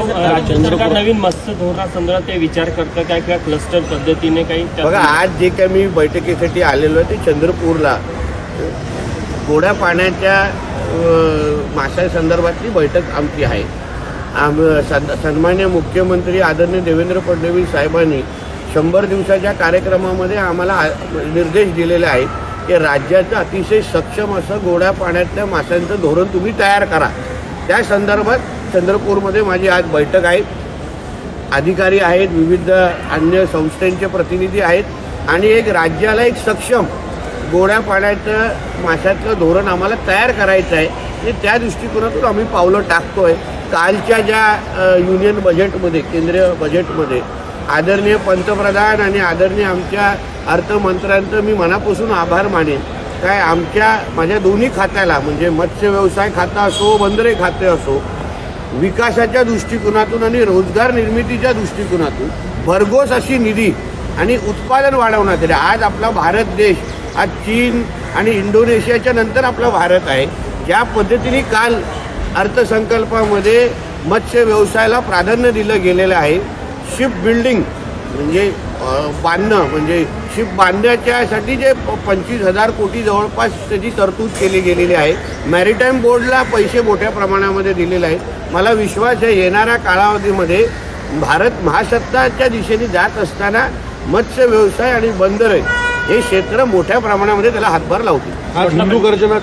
सरकार नवीन धोरणासंदर्भात ते विचार करतं काय किंवा क्लस्टर पद्धतीने काही बघा आज जे काय मी बैठकीसाठी आलेलो आहे ते चंद्रपूरला. गोड्या पाण्याच्या अ, माशासंदर्भातली बैठक आमची आहे. आम सद- सन्मान्य मुख्यमंत्री आदरणीय देवेंद्र फडणवीस साहेबांनी शंभर दिवसाच्या कार्यक्रमामध्ये आम्हाला आ- निर्देश दिलेले आहेत की राज्याचं अतिशय सक्षम असं गोड्या पाण्यातल्या माशांचं धोरण तुम्ही तयार करा. त्या संदर्भात चंद्रपूरमध्ये माझी आज बैठक आहे. अधिकारी आहेत विविध अन्य संस्थांचे प्रतिनिधी आहेत आणि एक राज्याला एक सक्षम गोड्या पाण्याचं माशातलं धोरण आम्हाला तयार करायचं आहे. आणि त्या दृष्टिकोनातून आम्ही पावलं टाकतोय. कालच्या ज्या युनियन बजेटमध्ये केंद्रीय बजेटमध्ये आदरणीय पंतप्रधान आणि आदरणीय आमच्या अर्थमंत्र्यांचं मी मनापासून आभार मानेन. काय आमच्या माझ्या दोन्ही खात्याला म्हणजे मत्स्य व्यवसाय खातं असो बंदरे खाते असो विकासाच्या दृष्टिकोनातून आणि रोजगार निर्मितीच्या दृष्टिकोनातून भरघोस अशी निधी आणि उत्पादन वाढवण्यात आले. आज आपला भारत देश आज चीन आणि इंडोनेशियाच्या नंतर आपला भारत आहे. ज्या पद्धतीने काल अर्थसंकल्पामध्ये मत्स्य व्यवसायाला प्राधान्य दिलं गेलेलं आहे शिप बिल्डिंग म्हणजे बांधणं म्हणजे शिप बांधण्याच्यासाठी जे पंचवीस हजार कोटी जवळपास त्याची तरतूद केली गेलेली आहे. मॅरिटाईम बोर्डला पैसे मोठ्या प्रमाणामध्ये दिलेले आहेत. मला विश्वास आहे येणाऱ्या कालावधीमध्ये भारत महासत्ताच्या दिशेने जात असताना मत्स्य व्यवसाय आणि बंदरे हे क्षेत्र मोठ्या प्रमाणामध्ये त्याला हातभार लावतील. हिंदू गर्जना